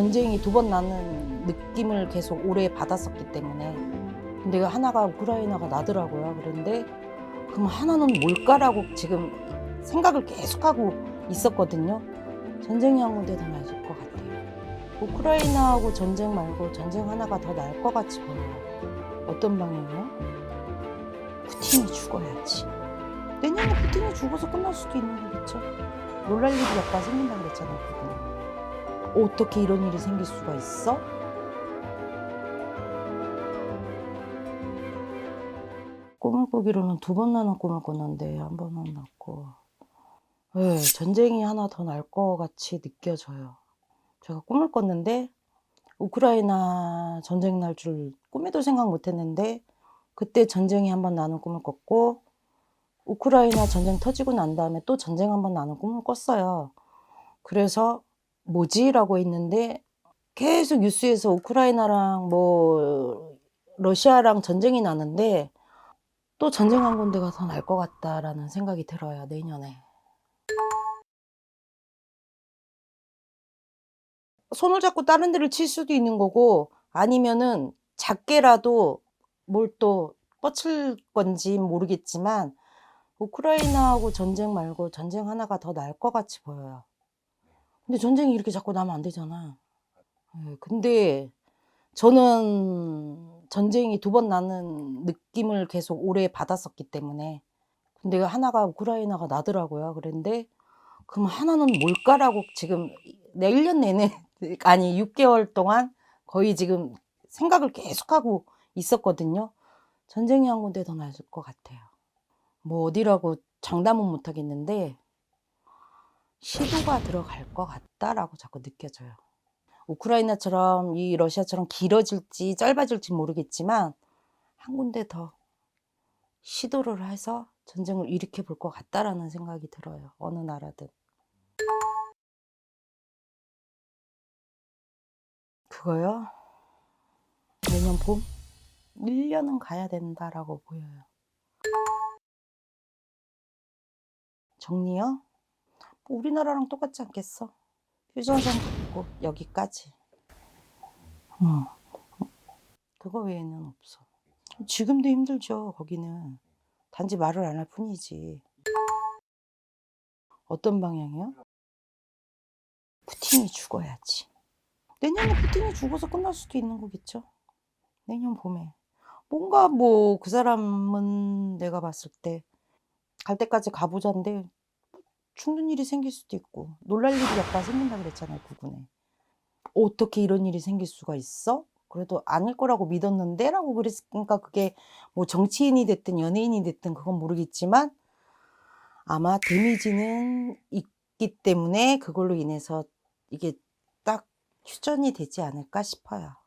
전쟁이 두 번 나는 느낌을 계속 오래 받았었기 때문에 근데 하나가 우크라이나가 나더라고요. 그런데 그럼 하나는 뭘까라고 지금 생각을 계속하고 있었거든요. 전쟁이 한 군데 더 나을 것 같아요. 우크라이나하고 전쟁 말고 전쟁 하나가 더 나을 것 같이 보여요. 어떤 방향이요? 푸틴이 죽어야지. 내년에 푸틴이 죽어서 끝날 수도 있는 거겠죠. 놀랄 일이 몇 가지 생긴다 그랬잖아요. 어떻게 이런 일이 생길 수가 있어? 꿈을 꾸기로는 두 번 나는 꿈을 꿨는데 한 번은 났고 네, 전쟁이 하나 더 날 것 같이 느껴져요. 제가 꿈을 꿨는데 우크라이나 전쟁 날 줄 꿈에도 생각 못 했는데 그때 전쟁이 한 번 나는 꿈을 꿨고 우크라이나 전쟁 터지고 난 다음에 또 전쟁 한 번 나는 꿈을 꿨어요. 그래서 뭐지 라고 했는데 계속 뉴스에서 우크라이나랑 뭐 러시아랑 전쟁이 나는데 또 전쟁 한 군데가 더날것 같다라는 생각이 들어요 내년에. 손을 잡고 다른 데를 칠 수도 있는 거고 아니면은 작게라도 뭘 또 뻗칠 건지 모르겠지만 우크라이나하고 전쟁 말고 전쟁 하나가 더 나을 것 같이 보여요. 근데 전쟁이 이렇게 자꾸 나면 안 되잖아. 예, 근데 저는 전쟁이 두 번 나는 느낌을 계속 오래 받았었기 때문에 근데 하나가 우크라이나가 나더라고요. 그런데 그럼 하나는 뭘까라고 지금 내 1년 내내 아니 6개월 동안 거의 지금 생각을 계속하고 있었거든요. 전쟁이 한 군데 더 나을 것 같아요. 뭐 어디라고 장담은 못 하겠는데 시도가 들어갈 것 같다라고 자꾸 느껴져요. 우크라이나처럼 이 러시아처럼 길어질지 짧아질지 모르겠지만 한 군데 더 시도를 해서 전쟁을 일으켜 볼 것 같다라는 생각이 들어요. 어느 나라든. 그거요? 내년 봄? 1년은 가야 된다라고 보여요. 정리요? 뭐 우리나라랑 똑같지 않겠어? 휴전선도 있고 여기까지. 응. 그거 외에는 없어. 지금도 힘들죠. 거기는 단지 말을 안 할 뿐이지. 어떤 방향이요? 푸틴이 죽어야지. 내년에 푸틴이 죽어서 끝날 수도 있는 거겠죠. 내년 봄에. 뭔가 뭐 그 사람은 내가 봤을 때 갈 때까지 가보자인데 죽는 일이 생길 수도 있고 놀랄 일이 몇 가지 생긴다 그랬잖아요 그분에 어떻게 이런 일이 생길 수가 있어? 그래도 아닐 거라고 믿었는데 라고 그랬으니까 그게 뭐 정치인이 됐든 연예인이 됐든 그건 모르겠지만 아마 데미지는 있기 때문에 그걸로 인해서 이게 딱 휴전이 되지 않을까 싶어요.